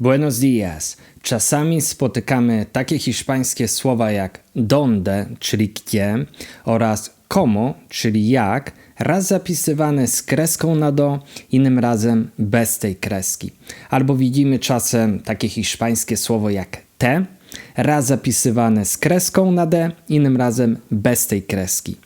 Buenos dias. Czasami spotykamy takie hiszpańskie słowa jak donde, czyli gdzie, oraz como, czyli jak, raz zapisywane z kreską na do, innym razem bez tej kreski. Albo widzimy czasem takie hiszpańskie słowo jak te, raz zapisywane z kreską na d, innym razem bez tej kreski.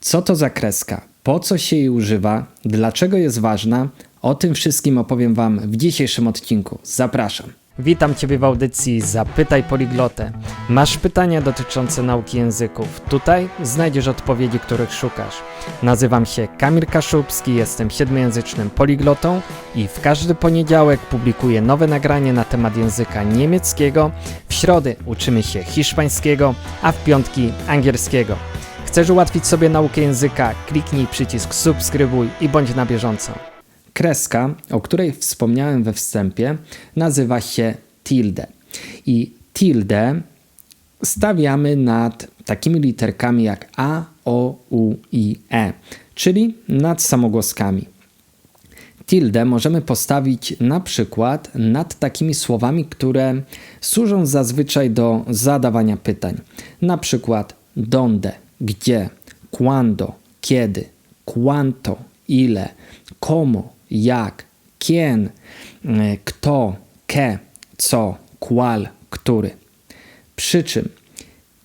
Co to za kreska? Po co się jej używa? Dlaczego jest ważna? O tym wszystkim opowiem Wam w dzisiejszym odcinku. Zapraszam. Witam Ciebie w audycji Zapytaj Poliglotę. Masz pytania dotyczące nauki języków. Tutaj znajdziesz odpowiedzi, których szukasz. Nazywam się Kamil Kaszubski, jestem siedmiojęzycznym poliglotą i w każdy poniedziałek publikuję nowe nagranie na temat języka niemieckiego. W środy uczymy się hiszpańskiego, a w piątki angielskiego. Chcesz ułatwić sobie naukę języka? Kliknij przycisk subskrybuj i bądź na bieżąco. Kreska, o której wspomniałem we wstępie, nazywa się tilde. I tilde stawiamy nad takimi literkami jak A, O, U i E, czyli nad samogłoskami. Tilde możemy postawić na przykład nad takimi słowami, które służą zazwyczaj do zadawania pytań. Na przykład donde, gdzie, cuando, kiedy, cuanto, ile, como, jak, quién, e, kto, ke, co, qual, który. Przy czym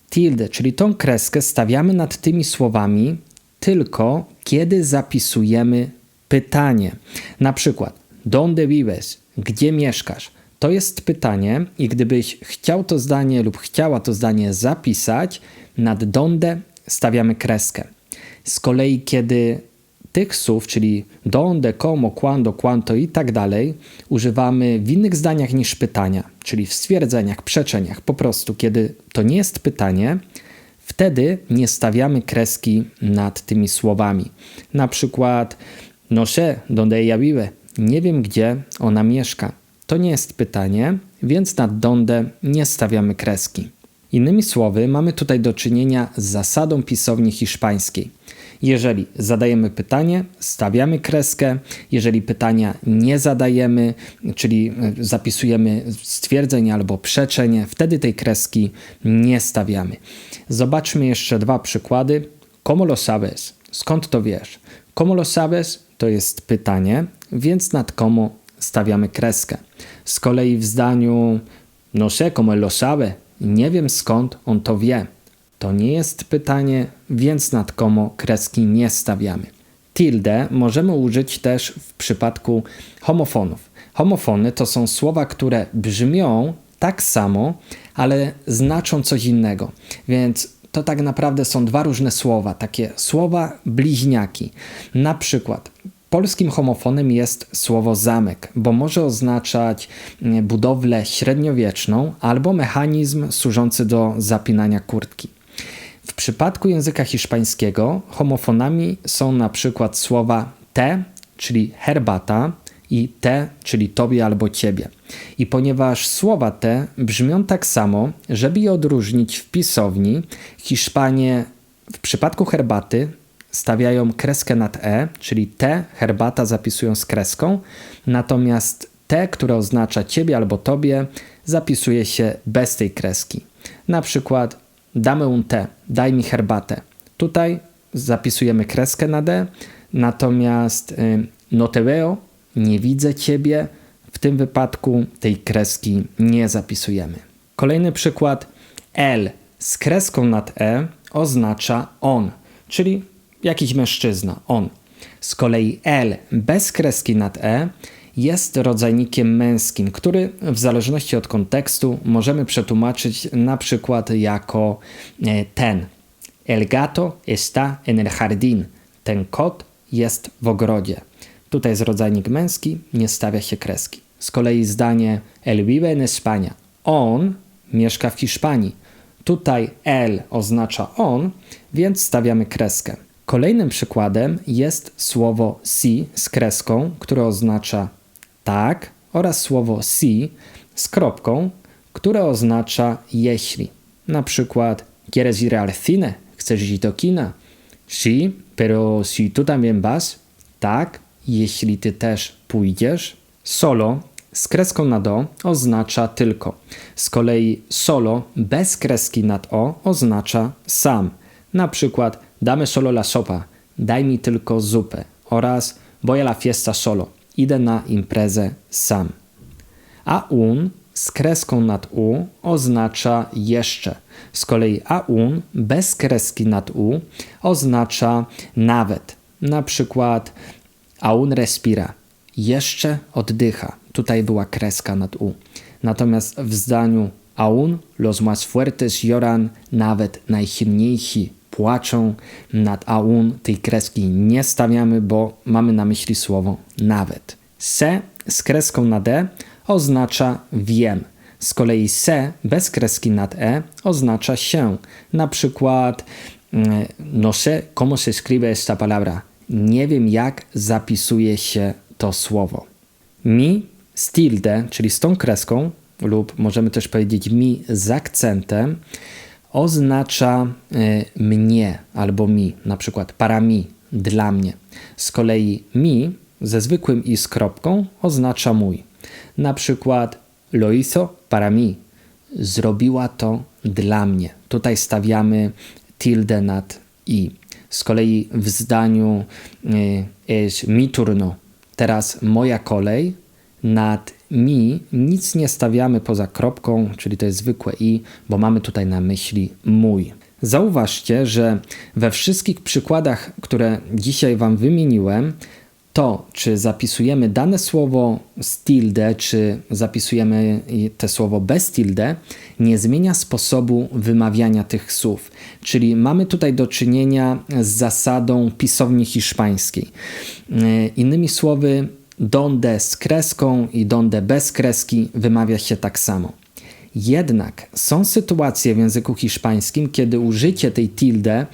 tilde, czyli tą kreskę stawiamy nad tymi słowami tylko kiedy zapisujemy pytanie. Na przykład, donde vives? Gdzie mieszkasz? To jest pytanie i gdybyś chciał to zdanie lub chciała to zdanie zapisać, nad donde stawiamy kreskę. Z kolei, kiedy tych słów, czyli donde, como, quando, quanto i tak dalej, używamy w innych zdaniach niż pytania, czyli w stwierdzeniach, przeczeniach. Po prostu, kiedy to nie jest pytanie, wtedy nie stawiamy kreski nad tymi słowami. Na przykład, no sé donde ella vive. Nie wiem, gdzie ona mieszka. To nie jest pytanie, więc nad donde nie stawiamy kreski. Innymi słowy, mamy tutaj do czynienia z zasadą pisowni hiszpańskiej. Jeżeli zadajemy pytanie, stawiamy kreskę. Jeżeli pytania nie zadajemy, czyli e, zapisujemy stwierdzenie albo przeczenie, wtedy tej kreski nie stawiamy. Zobaczmy jeszcze dwa przykłady. ¿Cómo lo sabes? Skąd to wiesz? ¿Cómo lo sabes? To jest pytanie, więc nad komu stawiamy kreskę. Z kolei w zdaniu no sé cómo lo sabe, nie wiem skąd on to wie. To nie jest pytanie, więc nad komu kreski nie stawiamy. Tilde możemy użyć też w przypadku homofonów. Homofony to są słowa, które brzmią tak samo, ale znaczą coś innego. Więc to tak naprawdę są dwa różne słowa, takie słowa bliźniaki. Na przykład Polskim homofonem jest słowo zamek, bo może oznaczać mm, budowlę średniowieczną albo mechanizm służący do zapinania kurtki. Przypadku języka hiszpańskiego homofonami są na przykład słowa te, czyli herbata, i te, czyli tobie albo ciebie. I ponieważ słowa te brzmią tak samo, żeby je odróżnić w pisowni, Hiszpanie w przypadku herbaty stawiają kreskę nad e, czyli te herbata zapisują z kreską, natomiast te, które oznacza ciebie albo tobie, zapisuje się bez tej kreski. Na przykład damy un te, daj mi herbatę. Tutaj zapisujemy kreskę na d, natomiast y, no te veo, nie widzę ciebie, w tym wypadku tej kreski nie zapisujemy. Kolejny przykład L z kreską nad e oznacza on, czyli jakiś mężczyzna, on. Z kolei L bez kreski nad e jest rodzajnikiem męskim, który w zależności od kontekstu możemy przetłumaczyć na przykład jako e, ten. El gato está en el jardín. Ten kot jest w ogrodzie. Tutaj jest rodzajnik męski, nie stawia się kreski. Z kolei zdanie El vive en España. On mieszka w Hiszpanii. Tutaj el oznacza on, więc stawiamy kreskę. Kolejnym przykładem jest słowo si z kreską, które oznacza tak oraz słowo si z kropką, które oznacza jeśli. Na przykład ¿Quieres ir al cine? Chcesz iść do kina? Sí, pero si tú también vas? Tak, jeśli ty też pójdziesz. Solo z kreską nad o oznacza tylko. Z kolei solo bez kreski nad o oznacza sam. Na przykład dame solo la sopa, daj mi tylko zupę oraz voy a la fiesta solo, idę na imprezę sam. A un z kreską nad u oznacza jeszcze. Z kolei a un bez kreski nad u oznacza nawet. Na przykład aún respira, jeszcze oddycha. Tutaj była kreska nad u. Natomiast w zdaniu aún los más fuertes lloran, nawet najsilniejsi płaczą. Nad aún tej kreski nie stawiamy, bo mamy na myśli słowo nawet. Se z kreską nad e oznacza wiem. Z kolei se bez kreski nad e oznacza się. Na przykład mm, no sé cómo se escribe esta palabra. Nie wiem jak zapisuje się to słowo. Mi z tilde, czyli z tą kreską, lub możemy też powiedzieć mi z akcentem, oznacza y, mnie albo mi, na przykład para mi, dla mnie. Z kolei mi ze zwykłym i z kropką oznacza mój. Na przykład lo hizo para mi, zrobiła to dla mnie. Tutaj stawiamy tilde nad i. Z kolei w zdaniu y, es mi turno, teraz moja kolej, nad mi nic nie stawiamy poza kropką, czyli to jest zwykłe i, bo mamy tutaj na myśli mój. Zauważcie, że we wszystkich przykładach, które dzisiaj Wam wymieniłem, to, czy zapisujemy dane słowo z tilde, czy zapisujemy te słowo bez tilde, nie zmienia sposobu wymawiania tych słów. Czyli mamy tutaj do czynienia z zasadą pisowni hiszpańskiej. Yy, Innymi słowy, donde z kreską i donde bez kreski wymawia się tak samo. Jednak są sytuacje w języku hiszpańskim, kiedy użycie tej tilde,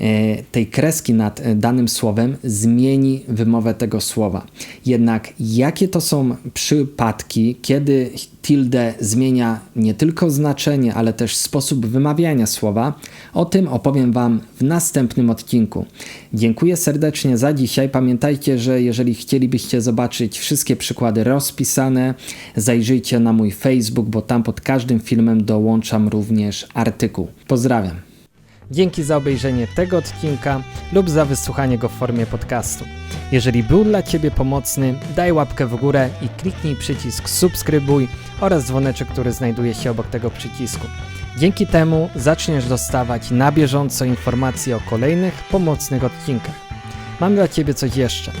e, tej kreski nad e, danym słowem zmieni wymowę tego słowa. Jednak jakie to są przypadki, kiedy tilde zmienia nie tylko znaczenie, ale też sposób wymawiania słowa, o tym opowiem Wam w następnym odcinku. Dziękuję serdecznie za dzisiaj. Pamiętajcie, że jeżeli chcielibyście zobaczyć wszystkie przykłady rozpisane, zajrzyjcie na mój Facebook, bo tam pod każdym filmem dołączam również artykuł. Pozdrawiam. Dzięki za obejrzenie tego odcinka lub za wysłuchanie go w formie podcastu. Jeżeli był dla Ciebie pomocny, daj łapkę w górę i kliknij przycisk subskrybuj oraz dzwoneczek, który znajduje się obok tego przycisku. Dzięki temu zaczniesz dostawać na bieżąco informacje o kolejnych pomocnych odcinkach. Mam dla Ciebie coś jeszcze.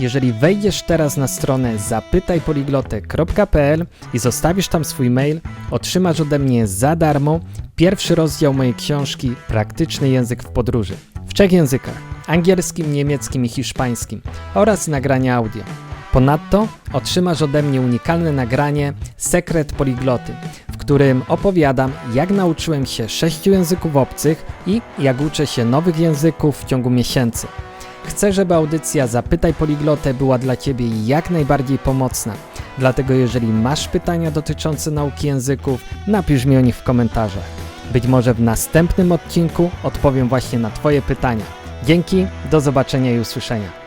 Jeżeli wejdziesz teraz na stronę zapytajpoliglotek.pl i zostawisz tam swój mail, otrzymasz ode mnie za darmo pierwszy rozdział mojej książki Praktyczny język w podróży w trzech językach: angielskim, niemieckim i hiszpańskim oraz nagrania audio. Ponadto otrzymasz ode mnie unikalne nagranie Sekret Poligloty, w którym opowiadam, jak nauczyłem się sześciu języków obcych i jak uczę się nowych języków w ciągu miesięcy. Chcę, żeby audycja Zapytaj Poliglotę była dla Ciebie jak najbardziej pomocna. Dlatego jeżeli masz pytania dotyczące nauki języków, napisz mi o nich w komentarzach. Być może w następnym odcinku odpowiem właśnie na Twoje pytania. Dzięki, do zobaczenia i usłyszenia.